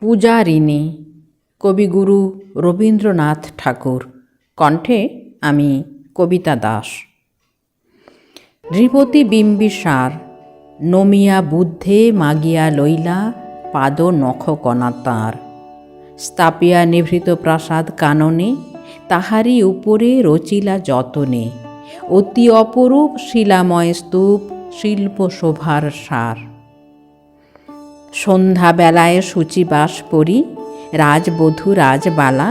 পূজারিণী। কবিগুরু রবীন্দ্রনাথ ঠাকুর। কণ্ঠে আমি কবিতা দাস। নৃপতি বিম্বিসার, নমিয়া বুদ্ধে মাগিয়া লইলা পাদ নখ কণা তাঁর। স্থাপিয়া নিভৃত প্রাসাদ কাননে তাহারই উপরে রচিলা যতনে। অতি অপরূপ শিলাময় স্তূপ শিল্প শোভার সার। সন্ধ্যাবেলায় সূচিবাস পরি রাজবধূ রাজবালা,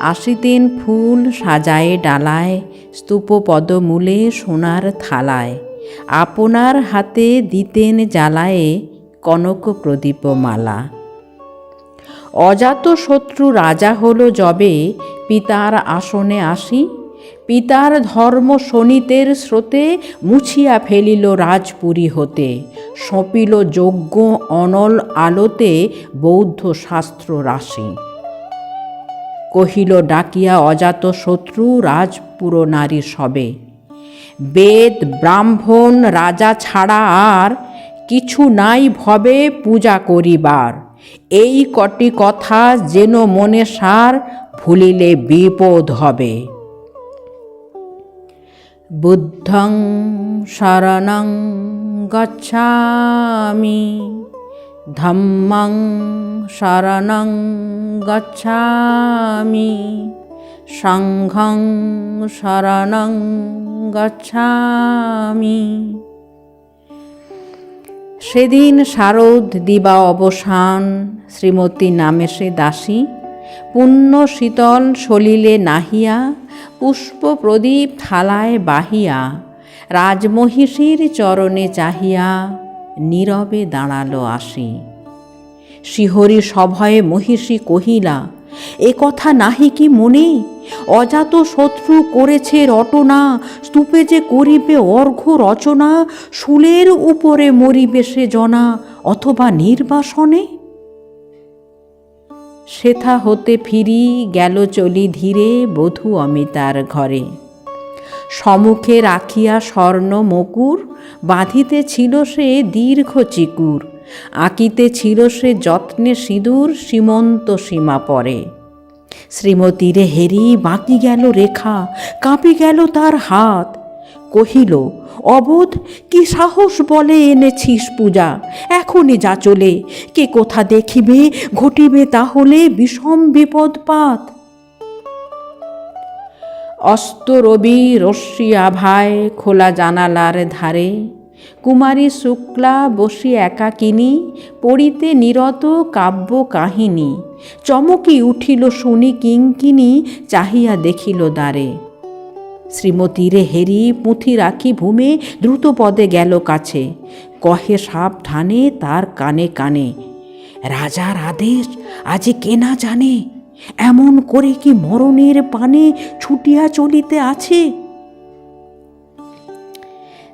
আসিতেন ফুল সাজায়ে ডালায় স্তূপপদমূলে সোনার থালায়। আপনার হাতে দিতেন জ্বালায়ে কনক প্রদীপ মালা অজাত শত্রু রাজা হলো যবে পিতার আসনে আসি পিতার ধর্ম শনিতের স্রোতে মুছিয়া ফেলিল রাজপুরী হতে। সঁপিল যজ্ঞ অনল আলোতে বৌদ্ধ শাস্ত্র রাশি কহিল, ডাকিয়া অজাত শত্রু রাজপুর নারী সবে। বেদ, ব্রাহ্মণ, রাজা ছাড়া আর কিছু নাই ভবে পূজা করিবার। এই কটি কথা যেন মনে সার ভুলিলে বিপদ হবে। বুদ্ধং শরণং গচ্ছামি, ধম্মং শরণং গচ্ছামি, সংঘং শরণং গচ্ছামি। সেদিন শারদ দিবা অবসান, শ্রীমতী নামে সে দাসী। পুণ্য শীতল সলিলে নাহিয়া, পুষ্প প্রদীপ থালায় বাহিয়া, রাজমহিষীর চরণে চাহিয়া নীরবে দাঁড়াল আসি। শিহরি সভয়ে মহিষী কহিলা, এ কথা নাহি কি মনে? অজাত শত্রু করেছে রটনা, স্তূপে যে করিবে অর্ঘ রচনা, শুলের উপরে মরিবে সে জনা, অথবা নির্বাসনে? সেথা হতে ফিরি গেল চলি ধীরে বধূ অমিতার ঘরে। সমুখে রাখিয়া স্বর্ণ মকুর, বাঁধিতে ছিল সে দীর্ঘ চিকুর, আঁকিতে ছিল সে যত্নে সিঁদুর সীমন্ত সীমা পরে। শ্রীমতীরে হেরি বাঁকি গেল রেখা, কাঁপি গেল তার হাত কহিল, অবোধ, কি সাহস বলে এনেছিস পূজা? এখনই যা চলে। কে কোথা দেখিবে, ঘটিবে তাহলে বিষম বিপদপাত। অস্ত রবি রশ্মি আভায় খোলা জানালার ধারে, কুমারী শুক্লা বসি একাকিনী, পড়িতে নিরত কাব্য কাহিনী। চমকি উঠিল শুনি কিঙ্কিনী, চাহিয়া দেখিল দ্বারে। শ্রীমতীরে হেরি পুঁথি রাখি ভূমে দ্রুত পদে গেল কাছে। কহে সাপ সাবধানে তার কানে কানে, রাজার আদেশ আজে কেনা জানে? এমন করে কি মরণের পানে ছুটিয়া চলিতে আছে?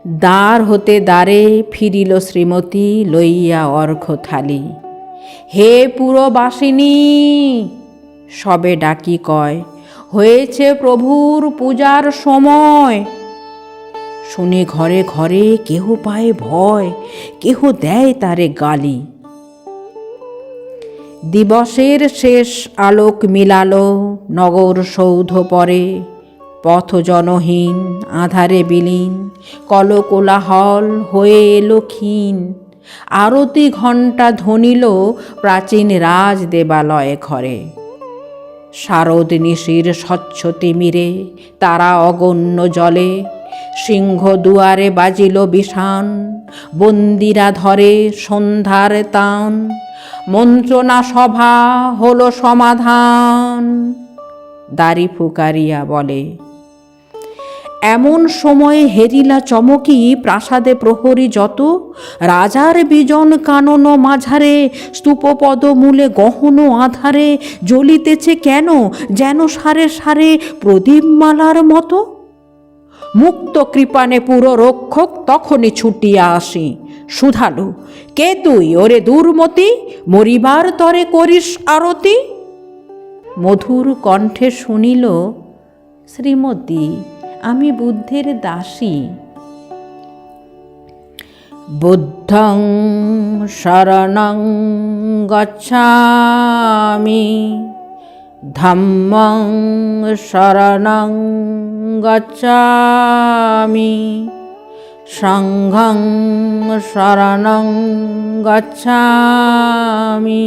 দ্বার হতে দ্বারে ফিরিল শ্রীমতী লইয়া অর্ঘ থালি। হে পুরবাসিনী, সবে ডাকি কয়। হয়েছে প্রভুর পূজার সময়। শুনে ঘরে ঘরে কেহ পায় ভয়, কেহ দেয় তারে গালি। দিবসের শেষ আলোক মিলালো নগর সৌধ পরে, পথ জনহীন, আধারে বিলীন, কলকোলাহল হয়ে এলো ক্ষীণ। আরতি ঘণ্টা ধ্বনিল প্রাচীন রাজ দেবালয়ে ঘরে। শারদ নিশির স্বচ্ছ তিমিরে, তারা অগণ্য জলে। সিংহ দুয়ারে বাজিল বিষান বন্দিরা ধরে সন্ধ্যার তান। মন্ত্রণা সভা হলো সমাধান, দাড়ি ফুকারিয়া বলে। এমন সময়ে হেরিলা চমকি প্রাসাদে প্রহরী যত, রাজার বিজন কানন মাঝারে, স্তূপপদ মূলে গহন আধারে, জ্বলিতেছে কেন যেন সারে সারে প্রদীপমালার মতো? মুক্ত কৃপানে পুরো রক্ষক তখনই ছুটিয়া আসি। সুধালু, কে তুই ওরে দুর্মতি? মরিবার তরে করিস আরতি? মধুর কণ্ঠে শুনিল, শ্রীমতী আমি বুদ্ধের দাসী। বুদ্ধং শরণং গচ্ছামি ধম্মং শরণং গচ্ছামি সংঘং শরণং গচ্ছামি।